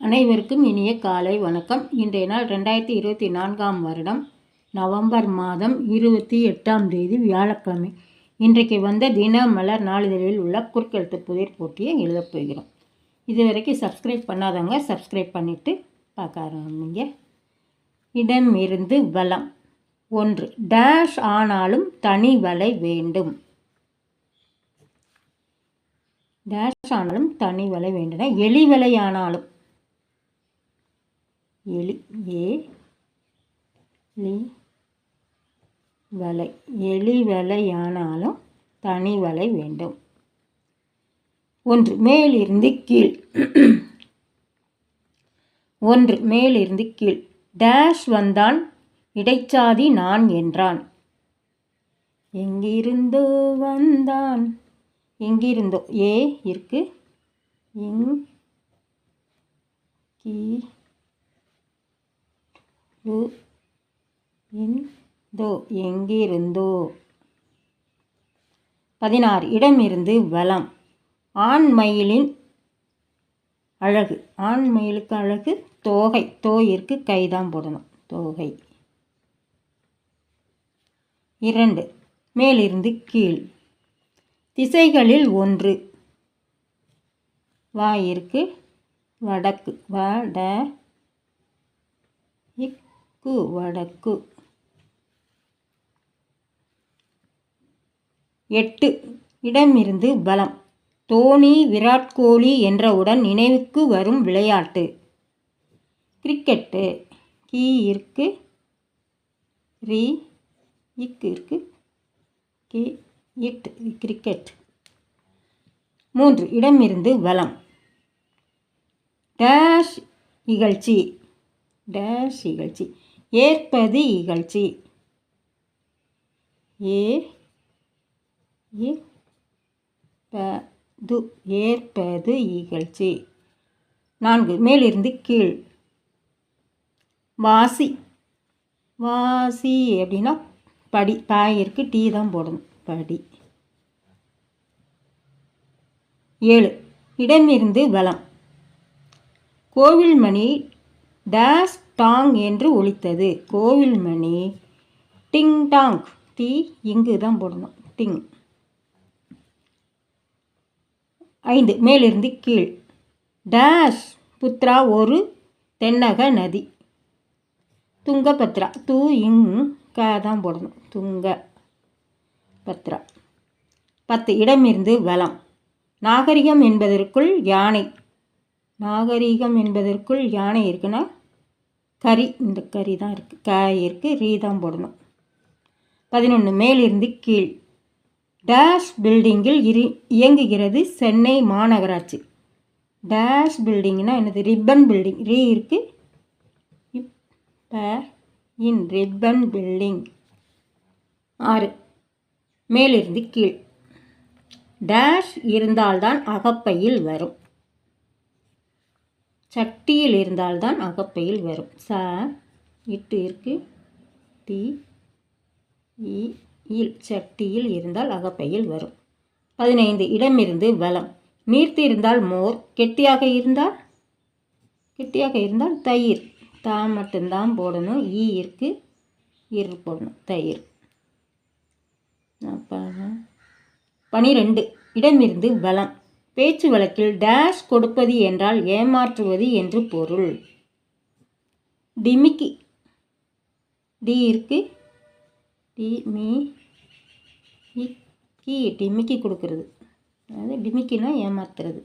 அனைவருக்கும் இனிய காலை வணக்கம். இன்றைய நாள் ரெண்டாயிரத்தி இருபத்தி நான்காம் வருடம் நவம்பர் மாதம் இருபத்தி எட்டாம் தேதி வியாழக்கிழமை. இன்றைக்கு வந்த தின மலர் நாளிதழில் உள்ள குறுக்கெழுத்து புதிர் போட்டியை எழுதப் போகிறோம். இது வரைக்கும் சப்ஸ்கிரைப் பண்ணாதவங்க சப்ஸ்கிரைப் பண்ணிவிட்டு பார்க்க ஆரம்பிங்க. இடமிருந்து வலம். ஒன்று டேஷ் ஆனாலும் தனி வலை வேண்டும். டேஷ் ஆனாலும் தனி வலை வேண்டுன எலி வலை ஆனாலும். எலி ஏ லி வலை. எலி வலையானாலும் தனி வலை வேண்டும். ஒன்று மேலிருந்து கீழ். ஒன்று மேலிருந்து கீழ். டேஷ் வந்தான் இடைச்சாதி நான் என்றான். எங்கிருந்தோ வந்தான்? எங்கிருந்தோ? ஏ இருக்கு. இங் கீ ரு இந்தோ எங்கிருந்தோ? பதினாறு. இடமிருந்து வளம் ஆண் மயிலின் அழகு. ஆண் மயிலுக்கு அழகு. தோகை. தோயிற்கு கைதான் போடணும். தோகை. இரண்டு. மேலிருந்து கீழ். திசைகளில் ஒன்று. வாயிற்கு வடக்கு. வட இக்கு வடக்கு. எட்டு. இடமிருந்து பலம். தோனி விராட் கோலி என்றவுடன் நினைவுக்கு வரும் விளையாட்டு. கிரிக்கெட்டு. கீ இருக்கு ரீ. இக்கு இருக்கு கே. இட். கிரிக்கெட். மூன்று. இடமிருந்து வலம் டேஷ் இகழ்ச்சி. டேஷ் இகழ்ச்சி. ஏற்பது இகழ்ச்சி. ஏ பது ஏற்பது இகழ்ச்சி. நான்கு மேலிருந்து கீழ். வாசி. வாசி அப்படின்னா படி பாயிற்கு டீ தான் போடணும் படி. ஏழு இடமிருந்து வளம் கோவில்மணி டேஸ் டாங் என்று ஒழித்தது கோவில் மணி. டிங் டாங். டீ இங்கு தான் போடணும். டிங். ஐந்து. மேலிருந்து கீழ். டேஷ். புத்ரா ஒரு தென்னக நதி. துங்கபத்ரா. தூ இங் க தான் போடணும். துங்க பத்ரா பத்து. இடமிருந்து வலம். நாகரிகம் என்பதற்குள் யானை. நாகரிகம் என்பதற்குள் யானை இருக்குன்னா கறி இந்த கறி தான் இருக்குது காய் இருக்குது ரீ தான் போடணும். பதினொன்று மேலிருந்து கீழ். டேஷ் பில்டிங்கில் இரு இயங்குகிறது சென்னை மாநகராட்சி. டேஷ் பில்டிங்னா என்னது? Ribbon building. ரீ இருக்குது இப்போ இன் ரிப்பன் பில்டிங். ஆறு மேலிருந்து கீழ். டேஷ் இருந்தால்தான் அகப்பையில் வரும். சட்டியில் இருந்தால்தான் அகப்பையில் வரும். ச இட்டு இருக்கு. டி இல் சட்டியில் இருந்தால் அகப்பையில் வரும். பதினைந்து இடமிருந்து வளம். நீர்த்து இருந்தால் மோர் கெட்டியாக இருந்தால் கெட்டியாக இருந்தால் தயிர். தா மட்டும்தான் போடணும். ஈ இருக்கு இரு போடணும். தயிர். பனிரெண்டு இடமிருந்து வலம் பேச்சு வழக்கில் டேஷ் கொடுப்பது என்றால் ஏமாற்றுவது என்று பொருள். டிமிக்கி. டி இருக்கு. டி மீ டிமிக்கி கொடுக்கறது. அதாவது டிமிக்கினா ஏமாத்துறது.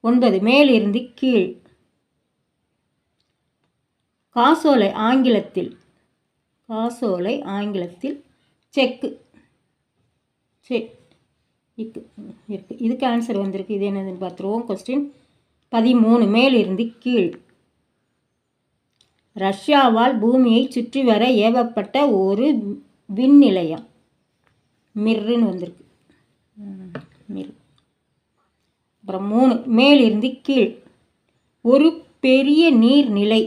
ஒன்பது மேலிருந்து கீழ். காசோலை ஆங்கிலத்தில் காசோலை ஆங்கிலத்தில் செக்கு. செக் இக்கு இருக்குது இதுக்கு ஆன்சர் வந்திருக்கு. இது என்னதுன்னு பார்த்துருவோம். கொஸ்டின் பதிமூணு. மேலிருந்து கீழ். ரஷ்யாவால் பூமியை சுற்றி வர ஏவப்பட்ட ஒரு விண் நிலையம் மிர்ருன்னு வந்திருக்கு. மிர். அப்புறம் மூணு. மேலிருந்து கீழ். ஒரு பெரிய நீர்நிலை.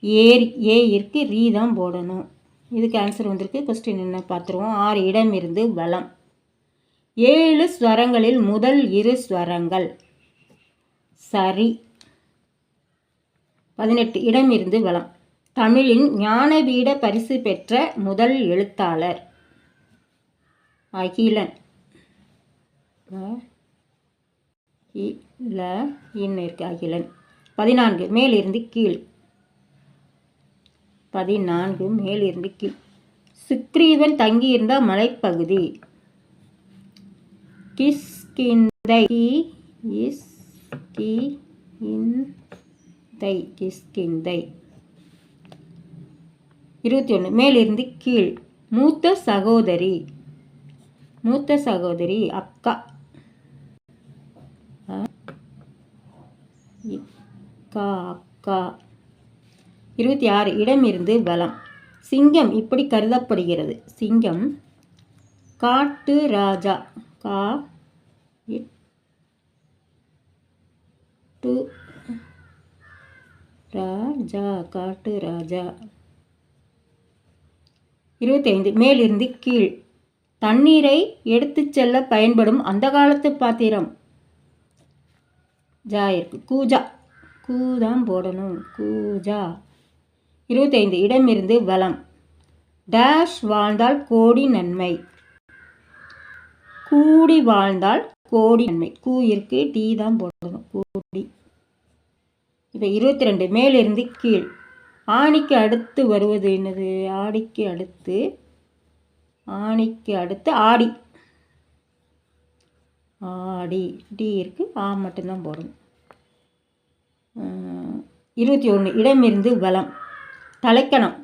ஏரி. ஏ இருக்கு ரீ தான் போடணும். இதுக்கு ஆன்சர் வந்திருக்கு. கொஸ்டின் என்ன பார்த்துருவோம். ஆறு இடம் இருந்து வளம். ஏழு ஸ்வரங்களில் முதல் இரு ஸ்வரங்கள். சரி. பதினெட்டு இடம் இருந்து வளம். தமிழின் ஞானபீட பரிசு பெற்ற முதல் எழுத்தாளர். அகிலன். இன்னு இருக்கு அகிலன். பதினான்கு மேலிருந்து கீழ். பதினான்கு மேலிருந்து கீழ். சுக்ரீவன் தங்கியிருந்த மலைப்பகுதி. கிஸ்கிந்தை இஸ் கி இந்தை கிஸ்கிந்தை. இருபத்தி ஒன்று மேலிருந்து கீழ். மூத்த சகோதரி. மூத்த சகோதரி அக்கா. அக்கா அக்கா. இருபத்தி ஆறு இடமிருந்து பலம் சிங்கம் இப்படி கருதப்படுகிறது. சிங்கம் காட்டு ராஜா கா டு ராஜா காட்டு ராஜா. இருபத்தைந்து மேலிருந்து கீழ். தண்ணீரை எடுத்துச் செல்ல பயன்படும் அந்த காலத்து பாத்திரம். ஜா இருக்கு. கூஜா. கூதான் போடணும். கூஜா. இருபத்தைந்து இடமிருந்து வளம் டேஷ் வாழ்ந்தால் கோடி நன்மை. கூடி வாழ்ந்தால் கோடி நன்மை. கூ இருக்கு டீ தான் போடணும். கூடி. இப்போ இருபத்தி ரெண்டு மேலிருந்து கீழ். ஆணிக்கு அடுத்து வருவது என்னது? ஆடிக்கு அடுத்து ஆணிக்கு அடுத்து ஆடி. ஆடி. டி இருக்குது ஆ மட்டும்தான் போடணும். இருபத்தி ஒன்று இடமிருந்து வளம் தலைக்கணம்.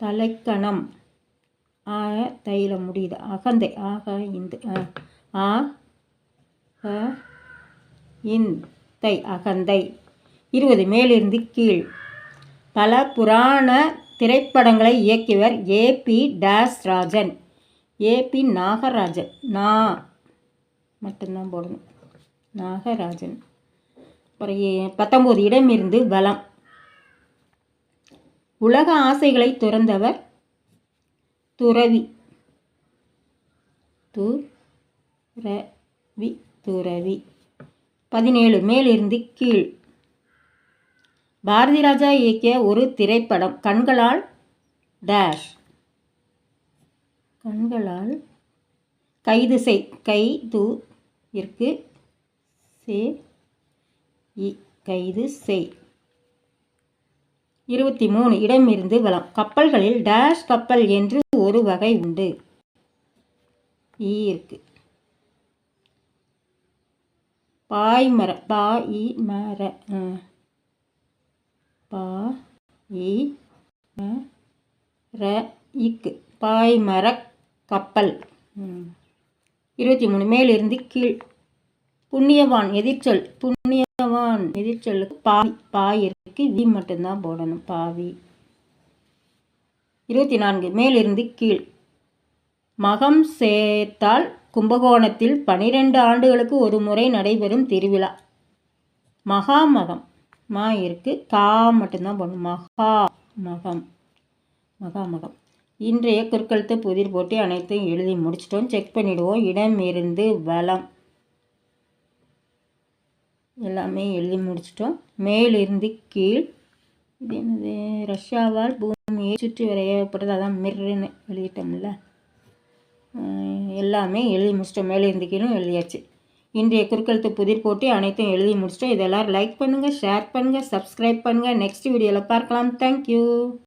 தலைக்கணம். ஆ தையில முடியுது. அகந்தை. ஆக இந்த. ஆ இன் இந்தை அகந்தை. இருபது. மேலிருந்து கீழ். பல புராண திரைப்படங்களை இயக்கியவர் ஏபி டேஸ் ராஜன் ஏபி நாகராஜன். நா மட்டும்தான் போடணும். நாகராஜன். அப்புறம் பத்தொம்போது இடம் இருந்து பலம் உலக ஆசைகளை துறந்தவர் துறவி. துறவி துறவி. பதினேழு மேலிருந்து கீழ். பாரதி ராஜா இயக்கிய ஒரு திரைப்படம் கண்களால் டேஷ். கண்களால் கைது செய் கை து இருக்கு சே இ கைது செய். இருபத்தி மூணு இடமிருந்து வளம். கப்பல்களில் டேஷ் கப்பல் என்று ஒரு வகை உண்டு. ஈ இருக்கு. பாய்மர பா இ மர பா இ ர இக்கு. பாய்மரக் கப்பல். இருபத்தி மூணு மேலிருந்து கீழ். புண்ணியவான் எதிர்ச்சொல். புண்ணியவான் எதிர்ச்சொல்லுக்கு பாவி. பாய் இருக்கு வி மட்டும்தான் போடணும். பாவி. இருபத்தி நான்கு மேலிருந்து கீழ். மகம் சேர்த்தால் கும்பகோணத்தில் பனிரெண்டு ஆண்டுகளுக்கு ஒரு முறை நடைபெறும் திருவிழா. மகாமகம். மா இருக்கு கா மட்டும்தான் போடணும். மகா மகம். மகாமகம். இன்றைய குறுக்கழுத்து புதிர் போட்டி அனைத்தையும் எழுதி முடிச்சிட்டோம். செக் பண்ணிவிடுவோம் இடம் இருந்து வளம். எல்லாமே எழுதி முடிச்சிட்டோம். மேலிருந்து கீழ் இது என்னது? ரஷ்யாவால் பூமியை சுற்றி வரையப்படுறது அதான் மிர்ருன்னு எழுதிட்டோம்ல எல்லாமே எழுதி முடிச்சிட்டோம். மேலே இருந்து கீழும் எழுதியாச்சு. இன்றைய குறுக்கழுத்து புதிர் போட்டி அனைத்தும் எழுதி முடிச்சிட்டோம். இதெல்லாம் லைக் பண்ணுங்கள் ஷேர் பண்ணுங்கள் சப்ஸ்கிரைப் பண்ணுங்கள் நெக்ஸ்ட் வீடியோவில் பார்க்கலாம். தேங்க்யூ